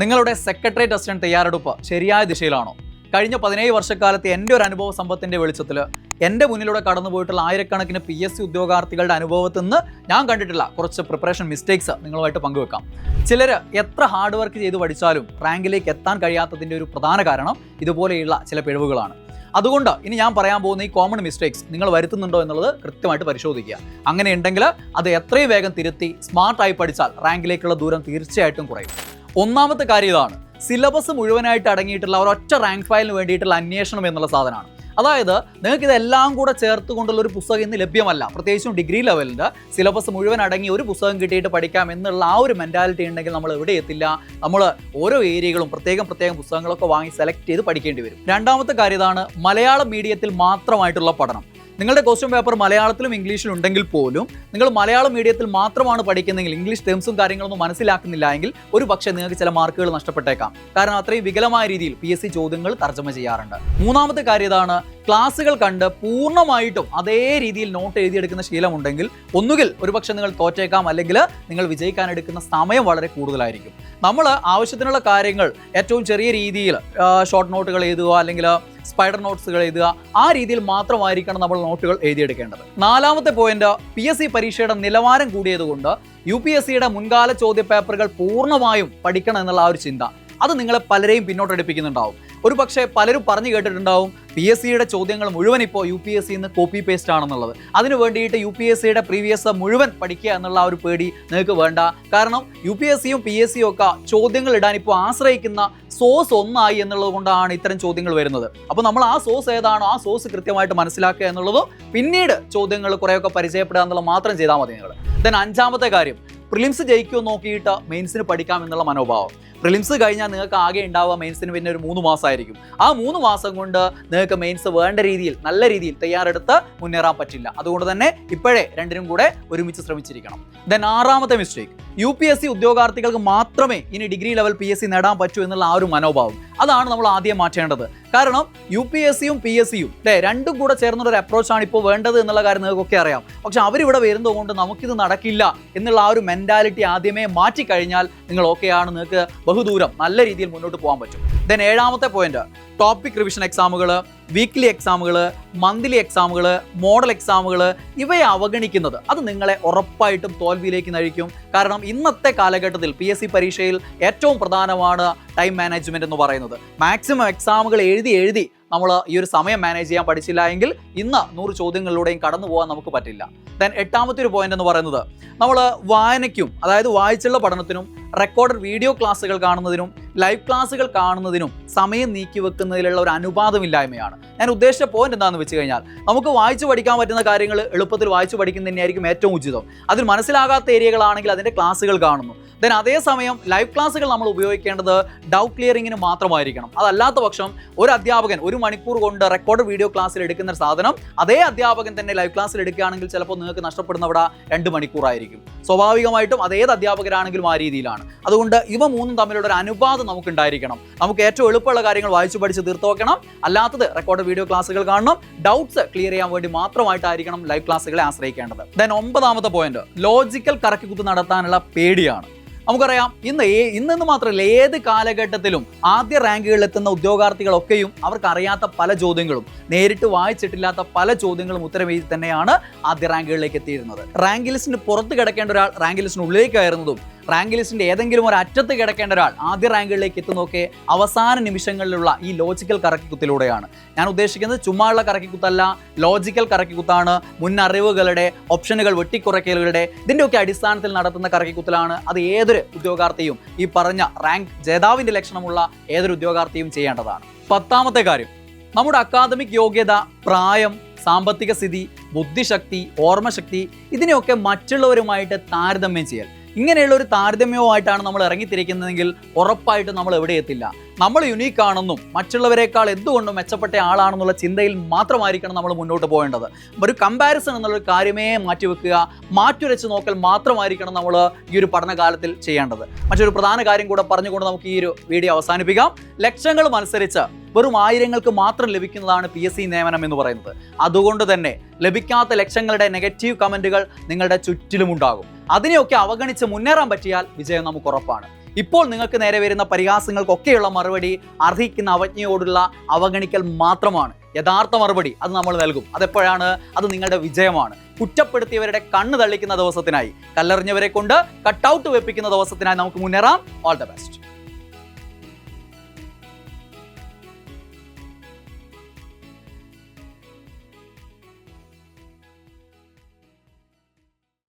നിങ്ങളുടെ secretariat assistant തയ്യാറെടുപ്പ് ശരിയായ ദിശയിലാണോ? കഴിഞ്ഞ പതിനേഴ് വർഷക്കാലത്ത് എന്റെ ഒരു അനുഭവ സമ്പത്തിന്റെ വെളിച്ചത്തിൽ എന്റെ മുന്നിലൂടെ കടന്നു പോയിട്ടുള്ള ആയിരക്കണക്കിന് പി എസ് സി ഉദ്യോഗാർത്ഥികളുടെ അനുഭവത്തിൽ നിന്ന് ഞാൻ കണ്ടിട്ടുള്ള കുറച്ച് പ്രിപ്പറേഷൻ മിസ്റ്റേക്സ് നിങ്ങളുമായിട്ട് പങ്കുവെക്കാം. ചിലർ എത്ര ഹാർഡ് വർക്ക് ചെയ്ത് പഠിച്ചാലും റാങ്കിലേക്ക് എത്താൻ കഴിയാത്തതിന്റെ ഒരു പ്രധാന കാരണം ഇതുപോലെയുള്ള ചില പിഴവുകളാണ്. അതുകൊണ്ട് ഇനി ഞാൻ പറയാൻ പോകുന്ന ഈ കോമൺ മിസ്റ്റേക്സ് നിങ്ങൾ വരുത്തുന്നുണ്ടോ എന്നുള്ളത് കൃത്യമായിട്ട് പരിശോധിക്കുക. അങ്ങനെ ഉണ്ടെങ്കിൽ അത് എത്രയും വേഗം തിരുത്തി സ്മാർട്ടായി പഠിച്ചാൽ റാങ്കിലേക്കുള്ള ദൂരം തീർച്ചയായിട്ടും കുറയും. ഒന്നാമത്തെ കാര്യം ഇതാണ്. സിലബസ് മുഴുവനായിട്ട് അടങ്ങിയിട്ടുള്ള ഒരൊറ്റ റാങ്ക് ഫയലിന് വേണ്ടിയിട്ടുള്ള അന്വേഷണം എന്നുള്ള സാധനമാണ്. അതായത് നിങ്ങൾക്ക് ഇതെല്ലാം കൂടെ ചേർത്ത് കൊണ്ടുള്ള ഒരു പുസ്തകം ഇന്ന് ലഭ്യമല്ല. പ്രത്യേകിച്ചും ഡിഗ്രി ലെവലിന്റെ സിലബസ് മുഴുവൻ അടങ്ങി ഒരു പുസ്തകം കിട്ടിയിട്ട് പഠിക്കാം എന്നുള്ള ആ ഒരു മെന്റാലിറ്റി ഉണ്ടെങ്കിൽ നമ്മൾ എവിടെ എത്തില്ല? നമ്മൾ ഓരോ ഏരിയകളും പ്രത്യേകം പ്രത്യേകം പുസ്തകങ്ങളൊക്കെ വാങ്ങി സെലക്ട് ചെയ്ത് പഠിക്കേണ്ടി വരും. രണ്ടാമത്തെ കാര്യം ഇതാണ് മലയാളം മീഡിയത്തിൽ മാത്രമായിട്ടുള്ള പഠനം. നിങ്ങളുടെ ക്വസ്റ്റ്യൻ പേപ്പർ മലയാളത്തിലും ഇംഗ്ലീഷിലും ഉണ്ടെങ്കിൽ പോലും നിങ്ങൾ മലയാളം മീഡിയത്തിൽ മാത്രമാണ് പഠിക്കുന്നതെങ്കിൽ ഇംഗ്ലീഷ് ടേംസും കാര്യങ്ങളൊന്നും മനസ്സിലാക്കുന്നില്ല എങ്കിൽ ഒരു പക്ഷേ നിങ്ങൾക്ക് ചില മാർക്കുകൾ നഷ്ടപ്പെട്ടേക്കാം. കാരണം അത്രയും വികലമായ രീതിയിൽ പി ചോദ്യങ്ങൾ തർജമ ചെയ്യാറുണ്ട്. മൂന്നാമത്തെ കാര്യം ഇതാണ് ക്ലാസ്സുകൾ കണ്ട് പൂർണമായിട്ടും അതേ രീതിയിൽ നോട്ട് എഴുതിയെടുക്കുന്ന ശീലമുണ്ടെങ്കിൽ ഒന്നുകിൽ ഒരുപക്ഷെ നിങ്ങൾ തോറ്റേക്കാം അല്ലെങ്കിൽ നിങ്ങൾ വിജയിക്കാൻ എടുക്കുന്ന സമയം വളരെ കൂടുതലായിരിക്കും. നമ്മൾ ആവശ്യത്തിനുള്ള കാര്യങ്ങൾ ഏറ്റവും ചെറിയ രീതിയിൽ ഷോർട്ട് നോട്ടുകൾ എഴുതുക അല്ലെങ്കിൽ സ്പൈഡർ നോട്ട്സുകൾ എഴുതുക ആ രീതിയിൽ മാത്രമായിരിക്കണം നമ്മൾ നോട്ടുകൾ എഴുതിയെടുക്കേണ്ടത്. നാലാമത്തെ പോയിന്റ് പി എസ് സി പരീക്ഷയുടെ നിലവാരം കൂടിയതുകൊണ്ട് യു പി എസ് സിയുടെ മുൻകാല ചോദ്യ പേപ്പറുകൾ പൂർണമായും പഠിക്കണം എന്നുള്ള ആ ഒരു ചിന്ത. അത് നിങ്ങളെ പലരെയും പിന്നോട്ടടിപ്പിക്കുന്നുണ്ടാവും. ഒരു പക്ഷേ പലരും പറഞ്ഞു കേട്ടിട്ടുണ്ടാവും പി എസ് സിയുടെ ചോദ്യങ്ങൾ മുഴുവൻ ഇപ്പോൾ യു പി എസ് സിന്ന് കോപ്പി പേസ്റ്റ് ആണെന്നുള്ളത്. അതിന് വേണ്ടിയിട്ട് യു പി എസ് സിയുടെ പ്രീവിയസ് മുഴുവൻ പഠിക്കുക എന്നുള്ള ആ ഒരു പേടി നിങ്ങൾക്ക് വേണ്ട. കാരണം യു പി എസ് സിയും പി എസ് സിയും ഒക്കെ ചോദ്യങ്ങൾ ഇടാൻ ഇപ്പോൾ ആശ്രയിക്കുന്ന സോഴ്സ് ഒന്നായി എന്നുള്ളത് കൊണ്ടാണ് ഇത്തരം ചോദ്യങ്ങൾ വരുന്നത്. അപ്പോൾ നമ്മൾ ആ സോഴ്സ് ഏതാണോ ആ സോഴ്സ് കൃത്യമായിട്ട് മനസ്സിലാക്കുക എന്നുള്ളതും പിന്നീട് ചോദ്യങ്ങൾ കുറേയൊക്കെ പരിചയപ്പെടുക എന്നുള്ളത് മാത്രം ചെയ്താൽ മതി നിങ്ങൾ. ദെൻ അഞ്ചാമത്തെ കാര്യം പ്രിലിംസ് ജയിക്കുമോ നോക്കിയിട്ട് മെയിൻസിന് പഠിക്കാം എന്നുള്ള മനോഭാവം. പ്രിലിംസ് കഴിഞ്ഞാൽ നിങ്ങൾക്ക് ആകെ ഉണ്ടാവുക മെയിൻസിന് പിന്നെ ഒരു മൂന്ന് മാസമായിരിക്കും. ആ മൂന്ന് മാസം കൊണ്ട് നിങ്ങൾക്ക് മെയിൻസ് വേണ്ട രീതിയിൽ നല്ല രീതിയിൽ തയ്യാറെടുത്ത് മുന്നേറാൻ പറ്റില്ല. അതുകൊണ്ട് തന്നെ ഇപ്പോഴേ രണ്ടിനും കൂടെ ഒരുമിച്ച് ശ്രമിച്ചിരിക്കണം. ദെൻ ആറാമത്തെ mistake U P S C ഉദ്യോഗാർത്ഥികൾക്ക് മാത്രമേ ഇനി degree level P S C നേടാൻ പറ്റൂ എന്നുള്ള ആ ഒരു മനോഭാവം. അതാണ് നമ്മൾ ആദ്യം മാറ്റേണ്ടത്. കാരണം യു പി എസ് സിയും പി എസ് സിയും അല്ലേ രണ്ടും കൂടെ ചേർന്നുള്ള ഒരു അപ്രോച്ചാണ് ഇപ്പോൾ വേണ്ടത് എന്നുള്ള കാര്യം നിങ്ങൾക്കൊക്കെ അറിയാം. പക്ഷെ അവരിവിടെ വരുന്നതുകൊണ്ട് നമുക്കിത് നടക്കില്ല എന്നുള്ള ആ ഒരു മെന്റാലിറ്റി ആദ്യമേ മാറ്റിക്കഴിഞ്ഞാൽ നിങ്ങൾ ഓക്കെയാണ് നിങ്ങൾക്ക് ബഹുദൂരം നല്ല രീതിയിൽ മുന്നോട്ട് പോകാൻ പറ്റും. ദെൻ ഏഴാമത്തെ പോയിന്റ് ടോപ്പിക് റിവിഷൻ എക്സാമുകൾ വീക്ക്ലി എക്സാമുകൾ മന്ത്ലി എക്സാമുകൾ മോഡൽ എക്സാമുകൾ ഇവയെ അവഗണിക്കുന്നത് അത് നിങ്ങളെ ഉറപ്പായിട്ടും തോൽവിയിലേക്ക് നയിക്കും. കാരണം ഇന്നത്തെ കാലഘട്ടത്തിൽ പി എസ് സി പരീക്ഷയിൽ ഏറ്റവും പ്രധാനമാണ് ടൈം മാനേജ്മെന്റ് എന്ന് പറയുന്നത്. മാക്സിമം എക്സാമുകൾ എഴുതി എഴുതി നമ്മൾ ഈ ഒരു സമയം മാനേജ് ചെയ്യാൻ പഠിച്ചില്ല എങ്കിൽ ഇന്ന് നൂറ് ചോദ്യങ്ങളിലൂടെയും കടന്നു പോകാൻ നമുക്ക് പറ്റില്ല. ദെൻ എട്ടാമത്തെ ഒരു പോയിന്റ് എന്ന് പറയുന്നത് നമ്മൾ വായനയ്ക്കും അതായത് വായിച്ചുള്ള പഠനത്തിനും റെക്കോർഡഡ് വീഡിയോ ക്ലാസ്സുകൾ കാണുന്നതിനും ലൈവ് ക്ലാസ്സുകൾ കാണുന്നതിനും സമയം നീക്കി വെക്കുന്നതിലുള്ള ഒരു അനുപാതമില്ലായ്മയാണ്. ഞാൻ ഉദ്ദേശിച്ച പോയിന്റ് എന്താണെന്ന് വെച്ച് കഴിഞ്ഞാൽ നമുക്ക് വായിച്ചു പഠിക്കാൻ പറ്റുന്ന കാര്യങ്ങൾ എളുപ്പത്തിൽ വായിച്ചു പഠിക്കുന്നതിനായിരിക്കും ഏറ്റവും ഉചിതം. അതിൽ മനസ്സിലാകാത്ത ഏരിയകളാണെങ്കിൽ അതിന്റെ ക്ലാസ്സുകൾ കാണുന്നു. ദെൻ അതേസമയം ലൈവ് ക്ലാസ്സുകൾ നമ്മൾ ഉപയോഗിക്കേണ്ടത് ഡൗട്ട് ക്ലിയറിങ്ങിന് മാത്രമായിരിക്കണം. അതല്ലാത്ത പക്ഷം ഒരു അധ്യാപകൻ ഒരു മണിക്കൂർ കൊണ്ട് റെക്കോർഡ് വീഡിയോ ക്ലാസ്സിൽ എടുക്കുന്ന സാധനം അതേ അധ്യാപകൻ തന്നെ ലൈവ് ക്ലാസ്സിൽ എടുക്കുകയാണെങ്കിൽ ചിലപ്പോൾ നിങ്ങൾക്ക് നഷ്ടപ്പെടുന്ന അവിടെ രണ്ട് മണിക്കൂറായിരിക്കും. സ്വാഭാവികമായിട്ടും അതേത് അധ്യാപകരാണെങ്കിലും ആ രീതിയിലാണ്. അതുകൊണ്ട് ഇവ മൂന്നും തമ്മിലുള്ള ഒരു അനുപാതം നമുക്ക് ഉണ്ടായിരിക്കണം നമുക്ക് ഏറ്റവും എളുപ്പമുള്ള കാര്യങ്ങൾ വായിച്ചു പഠിച്ച് തീർത്തു വെക്കണം. അല്ലാത്തത് റെക്കോർഡ് വീഡിയോ ക്ലാസ്സുകൾ കാണണം. ഡൗട്ട്സ് ക്ലിയർ ചെയ്യാൻ വേണ്ടി മാത്രമായിട്ടായിരിക്കണം ലൈവ് ക്ലാസ്സുകളെ ആശ്രയിക്കേണ്ടത്. ദെൻ ഒമ്പതാമത്തെ പോയിന്റ് ലോജിക്കൽ കറക്കി കുത്ത് നടത്താനുള്ള പേടിയാണ്. നമുക്കറിയാം ഇന്ന് ഇന്നെന്ന് മാത്രമല്ല ഏത് കാലഘട്ടത്തിലും ആദ്യ റാങ്കുകളിൽ എത്തുന്ന ഉദ്യോഗാർത്ഥികളൊക്കെയും അവർക്ക് അറിയാത്ത പല ചോദ്യങ്ങളും നേരിട്ട് വായിച്ചിട്ടില്ലാത്ത പല ചോദ്യങ്ങളും ഉത്തരം തന്നെയാണ് ആദ്യ റാങ്കുകളിലേക്ക് എത്തിയിരുന്നത്. റാങ്ക് ലിസ്റ്റിന് പുറത്ത് കിടക്കേണ്ട ഒരാൾ റാങ്ക് ലിസ്റ്റിന് ഉള്ളിലേക്ക് കയറുന്നതും റാങ്ക് ലിസ്റ്റിന്റെ ഏതെങ്കിലും ഒരു അറ്റത്ത് കിടക്കേണ്ട ഒരാൾ ആദ്യ റാങ്കുകളിലേക്ക് എത്തുന്നൊക്കെ അവസാന നിമിഷങ്ങളിലുള്ള ഈ ലോജിക്കൽ കറക്കിക്കുത്തിലൂടെയാണ്. ഞാൻ ഉദ്ദേശിക്കുന്നത് ചുമ്മായുള്ള കറക്കിക്കുത്തല്ല ലോജിക്കൽ കറക്കിക്കുത്താണ് മുന്നറിവുകളുടെ ഓപ്ഷനുകൾ വെട്ടിക്കുറയ്ക്കലുകളുടെ ഇതിന്റെയൊക്കെ അടിസ്ഥാനത്തിൽ നടത്തുന്ന കറക്കിക്കുത്തലാണ് അത് ഏതൊരു ഉദ്യോഗാർത്ഥിയും ഈ പറഞ്ഞ റാങ്ക് ജേതാവിന്റെ ലക്ഷണമുള്ള ഏതൊരു ഉദ്യോഗാർത്ഥിയും ചെയ്യേണ്ടതാണ്. പത്താമത്തെ കാര്യം നമ്മുടെ അക്കാദമിക് യോഗ്യത പ്രായം സാമ്പത്തിക സ്ഥിതി ബുദ്ധിശക്തി ഓർമ്മശക്തി ഇതിനെയൊക്കെ മറ്റുള്ളവരുമായിട്ട് താരതമ്യം ചെയ്യൽ. ഇങ്ങനെയുള്ള ഒരു താരതമ്യവുമായിട്ടാണ് നമ്മൾ ഇറങ്ങിത്തിരിക്കുന്നതെങ്കിൽ ഉറപ്പായിട്ടും നമ്മൾ എവിടെ എത്തില്ല. നമ്മൾ യുണീക്ക് ആണെന്നും മറ്റുള്ളവരെക്കാൾ എന്തുകൊണ്ടും മെച്ചപ്പെട്ട ആളാണെന്നുള്ള ചിന്തയിൽ മാത്രമായിരിക്കണം നമ്മൾ മുന്നോട്ട് പോകേണ്ടത്. ഒരു കമ്പാരിസൺ എന്നുള്ള കാര്യമേ മാറ്റിവെക്കുക മാറ്റുരച്ച് നോക്കൽ മാത്രമായിരിക്കണം നമ്മൾ ഈ ഒരു പഠനകാലത്തിൽ ചെയ്യേണ്ടത്. മറ്റൊരു പ്രധാന കാര്യം കൂടെ പറഞ്ഞുകൊണ്ട് നമുക്ക് ഈ ഒരു വീഡിയോ അവസാനിപ്പിക്കാം. ലക്ഷ്യങ്ങൾ മത്സരിച്ച് വെറും ആയിരങ്ങൾക്ക് മാത്രം ലഭിക്കുന്നതാണ് പി എസ് സി നിയമനം എന്ന് പറയുന്നത്. അതുകൊണ്ട് തന്നെ ലഭിക്കാത്ത ലക്ഷങ്ങളുടെ നെഗറ്റീവ് കമന്റുകൾ നിങ്ങളുടെ ചുറ്റിലും ഉണ്ടാകും. അതിനെയൊക്കെ അവഗണിച്ച് മുന്നേറാൻ പറ്റിയാൽ വിജയം നമുക്ക് ഉറപ്പാണ്. ഇപ്പോൾ നിങ്ങൾക്ക് നേരെ വരുന്ന പരിഹാസങ്ങൾക്കൊക്കെയുള്ള മറുപടി അർഹിക്കുന്ന അവജ്ഞയോടുള്ള അവഗണിക്കൽ മാത്രമാണ്. യഥാർത്ഥ മറുപടി അത് നമ്മൾ നൽകും. അതെപ്പോഴാണ്? അത് നിങ്ങളുടെ വിജയമാണ്. കുറ്റപ്പെടുത്തിയവരുടെ കണ്ണ് തള്ളിക്കുന്ന ദിവസത്തിനായി. കല്ലെറിഞ്ഞവരെ കൊണ്ട് കട്ടൗട്ട് വെപ്പിക്കുന്ന ദിവസത്തിനായി നമുക്ക് മുന്നേറാം. All the best